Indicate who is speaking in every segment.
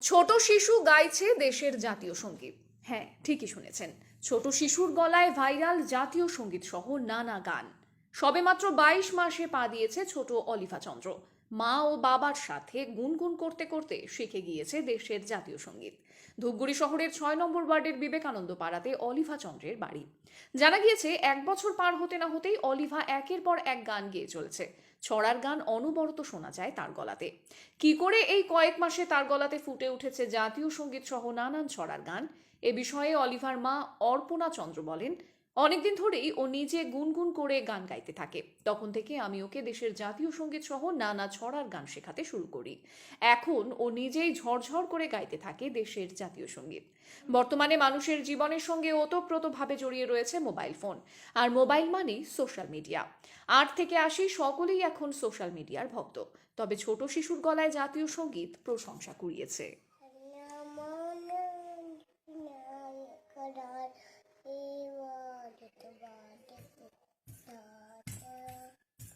Speaker 1: ছোট শিশু গাইছে দেশের জাতীয় সংগীত। হ্যাঁ ঠিকই শুনেছেন। ছোট শিশুর গলায় ভাইরাল জাতীয় সংগীত সহ নানা গান। সবেমাত্র বাইশ মাসে পা দিয়েছে ছোট অলিভা চন্দ্র। মা ও বাবার সাথে গুনগুন করতে করতে শিখে গিয়েছে দেশের জাতীয় সংগীত। ধূপগুড়ি শহরের ছয় নম্বর ওয়ার্ডের বিবেকানন্দ পাড়াতে অলিভা চন্দ্রের বাড়ি। জানা গিয়েছে, এক বছর পার হতে না হতেই অলিভা একের পর এক গান গেয়ে চলেছে। ছড়ার গান অনবরত শোনা যায় তার গলাতে। কি করে এই কয়েক মাসে তার গলাতে ফুটে উঠেছে জাতীয় সংগীত সহ নানান ছড়ার গান? এ বিষয়ে অলিভার মা অর্পণা চন্দ্র বলেন অনেকদিন ধরেই ও নিজে গুনগুন করে গান গাইতে থাকে। তখন থেকে আমি ওকে দেশের জাতীয় সংগীত সহ নানা ছড়ার গান শেখাতে শুরু করি। এখন ও নিজেই ঝরঝর করে গাইতে থাকে দেশের জাতীয় সংগীত। বর্তমানে মানুষের জীবনের সঙ্গে ওতপ্রোতভাবে জড়িয়ে রয়েছে মোবাইল ফোন, আর মোবাইল মানেই সোশ্যাল মিডিয়া। আট থেকে আশি সকলেই এখন সোশ্যাল মিডিয়ার ভক্ত। তবে ছোট শিশুর গলায় জাতীয় সংগীত প্রশংসা কুড়িয়েছে।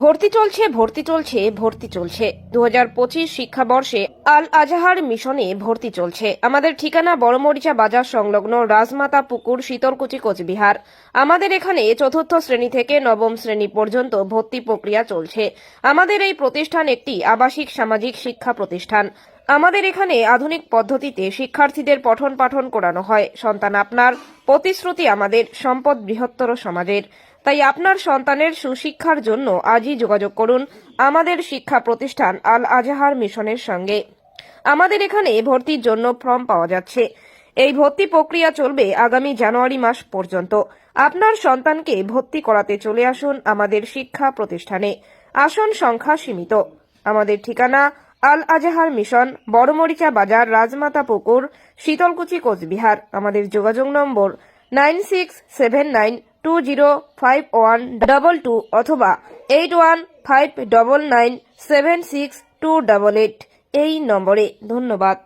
Speaker 2: ভর্তি চলছে ভর্তি চলছে ভর্তি চলছে। দু হাজার পঁচিশ শিক্ষাবর্ষে আল আজাহার মিশনে ভর্তি চলছে। আমাদের ঠিকানা বড়মরিচা বাজার সংলগ্ন রাজমাতা পুকুর, শীতলকুচি, কোচবিহার। আমাদের এখানে চতুর্থ শ্রেণি থেকে নবম শ্রেণি পর্যন্ত ভর্তি প্রক্রিয়া চলছে। আমাদের এই প্রতিষ্ঠান একটি আবাসিক সামাজিক শিক্ষা প্রতিষ্ঠান। আমাদের এখানে আধুনিক পদ্ধতিতে শিক্ষার্থীদের পঠন পাঠন করানো হয়। সন্তান আপনার প্রতিশ্রুতি আমাদের, সম্পদ বৃহত্তর সমাজের। তাই আপনার সন্তানের সুশিক্ষার জন্য আজই যোগাযোগ করুন আমাদের শিক্ষা প্রতিষ্ঠান আল আজাহার মিশনের সঙ্গে। আমাদের এখানে ভর্তির জন্য ফর্ম পাওয়া যাচ্ছে। এই ভর্তি প্রক্রিয়া চলবে আগামী জানুয়ারি মাস পর্যন্ত। আপনার সন্তানকে ভর্তি করাতে চলে আসুন আমাদের শিক্ষা প্রতিষ্ঠানে। আসন সংখ্যা সীমিত। আমাদের ঠিকানা আল আজাহার মিশন, বড়মরিচা বাজার, রাজমাতা পুকুর, শীতলকুচি কোচবিহার। আমাদের যোগাযোগ number nine six seven nine two zero five one double two অথবা eight one five double nine seven six two double eight এই নম্বরে ধন্যবাদ।